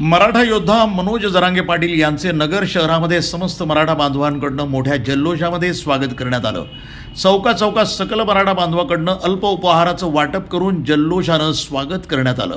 मराठा योद्धा मनोज जरांगे पाटील यांचे नगर शहरामध्ये समस्त मराठा बांधवांकडनं मोठ्या जल्लोषामध्ये स्वागत करण्यात आलं. चौका चौकात सकल मराठा बांधवाकडनं अल्प उपहाराचं वाटप करून जल्लोषानं स्वागत करण्यात आलं.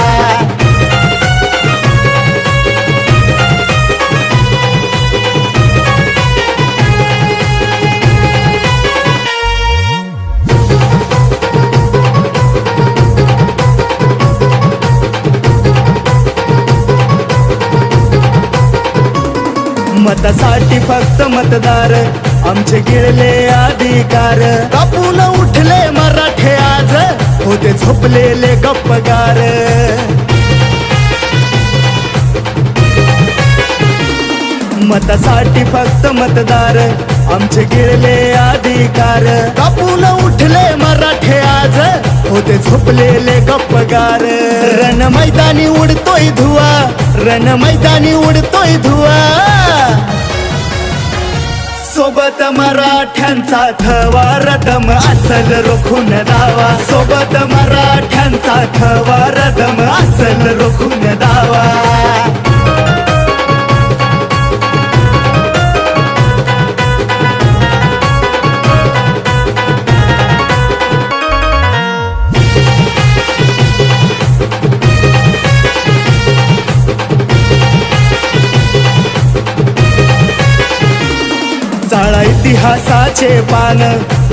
मतासाठी फक्त मतदार. आमचे गिळले अधिकार. कापून उठले मराठे आज. होते झोपलेले गप्पगार. मतासाठी फक्त मतदार. आमचे गिळले अधिकार. कापून उठले मराठे आज. होते झोपलेले गप्पगार. रण मैदानी उडतोय धुवा. रण मैदानी उडतोय धुवा. सोबत मराठ्यांचा थवा रदम असल रोखून दावा. सोबत मराठ्यांचा थवा रदम असल रोखून दावा. इतिहासाचे पान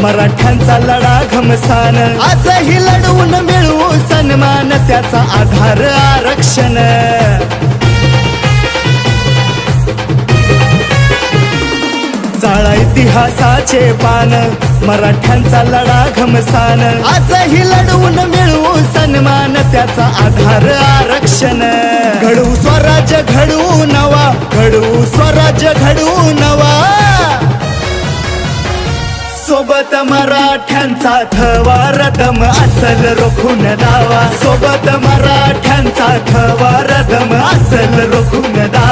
मराठ्यांचा लढा घमसान. आजही लढवून मिळवू सन्मान त्याचा आधार आरक्षण. चाळा इतिहासाचे पान मराठ्यांचा लढा घमसान. आजही लढवून मिळवू सन्मान त्याचा आधार आरक्षण. घडवू स्वराज्य घडवू नवा घडवू स्वराज्य घडवू नवा. सोबत मराठ्यांचा थवा रदम असल रोखून दावा. सोबत मराठ्यांचा थवा रदम असल रोखून दावा.